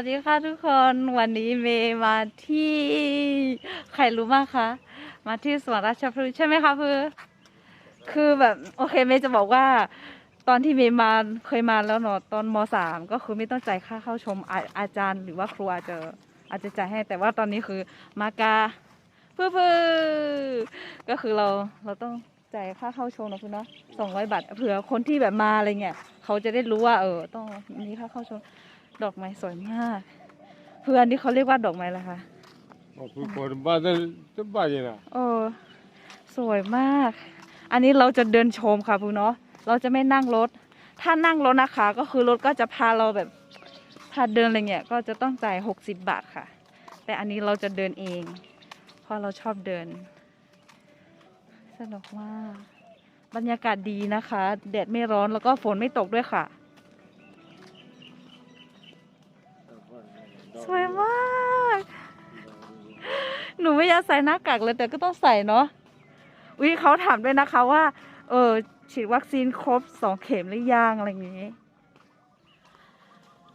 วัสดีค่ะทุกคนวันนี้เมย์มาที่ใครรู้มากคะมาที่สวนราชพฤกษ์ใช่ไหมคะพือคือแบบโอเคเมย์จะบอกว่า ตอนที่เมย์มาเคยมาแล้วเนาะตอนมสามก็คือไม่ต้องจ่ายค่าเข้าชมอาอาจารย์ หรือว่าครูอาจจะอาจจะจ่ายให้แต่ว่าตอนนี้คือมากาเพื่อเพื่อก็คือเราเราต้องจ่ายค่าเข้าชมนะคุณเนาะสองร้อยบาทเผื่อคนที่แบบมาอะไรเงี้ยเขาจะได้รู้ว่าเออต้องมีค่าเข้าชม ดอกไม้สวยมาก เพื่อนที่เขาเรียกว่าดอกไม้อะไรคะ Por bazen de bajena. เออสวยมาก อันนี้เราจะเดินชมค่ะพูเนาะเราจะไม่นั่งรถ ถ้านั่งรถนะคะ ก็คือรถก็จะพาเราแบบพาเดินอะไรเงี้ยก็จะต้องจ่ายหกสิบบาทค่ะ แต่อันนี้เราจะเดินเอง เพราะเราชอบเดิน สนุกมาก บรรยากาศดีนะคะ แดดไม่ร้อนแล้วก็ฝนไม่ตกด้วยค่ะ สวยมาก หนูไม่อยากใส่หน้ากากเลยแต่ก็ต้องใส่เนาะวิเขาถามด้วยนะคะว่า เออฉีดวัคซีนครบสองเข็มหรือยังอะไรอย่างนี้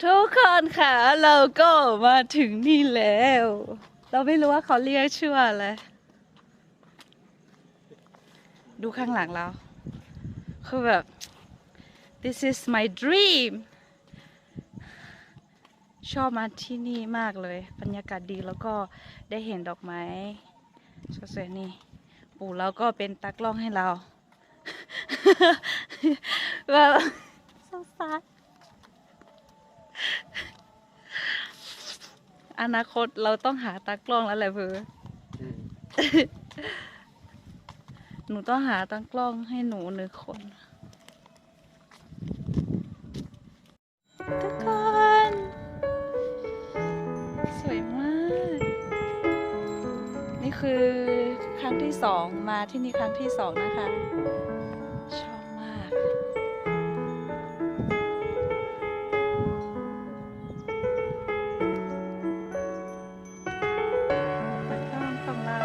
ทุกคนค่ะเราก็มาถึงนี่แล้ว เราไม่รู้ว่าเขาเรียกชื่อว่าอะไร ดูข้างหลังเรา คือแบบ this is my dream ชอบมาที่นี่มากเลย บรรยากาศดีแล้วก็ได้เห็นดอกไม้สวยๆนี่ ปู่เราก็เป็นตากล้องให้เราแบบสงสารอนาคตเราต้องหาตากล้องแล้วแหละเพื่อหนูต้องหาตากล้องให้หนูหนึ่งคน คือครั้งที่สองมาที่นี่ครั้งที่สองนะคะ ชอบมากตากล้องของเรา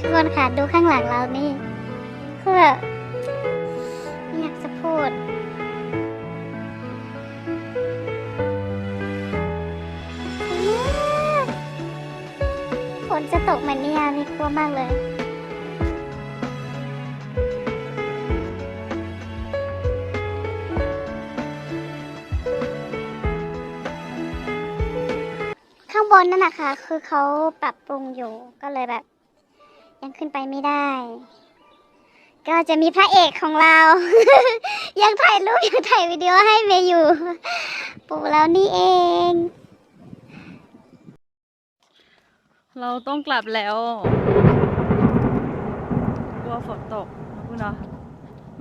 ทุกคนค่ะดูข้างหลังเรานี่คือแบบไม่อยากจะพูด นจะตกเหมือนนิยามมีกลัวมากเลย ข้างบนนั่นนะคะ คือเขาปรับปรุงอยู่ก็เลยแบบ ยังขึ้นไปไม่ได้ ก็จะมีพระเอกของเรา ยังถ่ายรูปยังถ่ายวิดีโอให้เมย์อยู่ปู่แล้วนี่เอง เราต้องกลับแล้ว กลัวฝนตกนะคุณเนาะ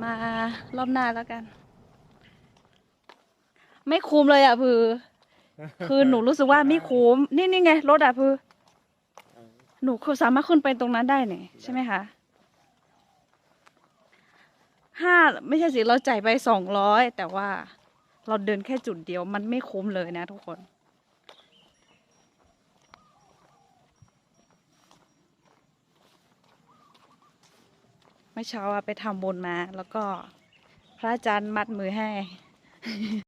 มารอบหน้าแล้วกัน ไม่คุ้มเลยอะพือ คือหนูรู้สึกว่าไม่คุ้ม นี่นี่ไงรถอะพือ หนูคือสามารถขึ้นไปตรงนั้นได้เนี่ยใช่ไหมคะห้าไม่ใช่สิ เราจ่ายไปสองร้อยแต่ว่าเราเดินแค่จุดเดียวมันไม่คุ้มเลยนะทุกคน มื่อเช้าไปทำบุญมา แล้วก็พระอาจารย์มัดมือให้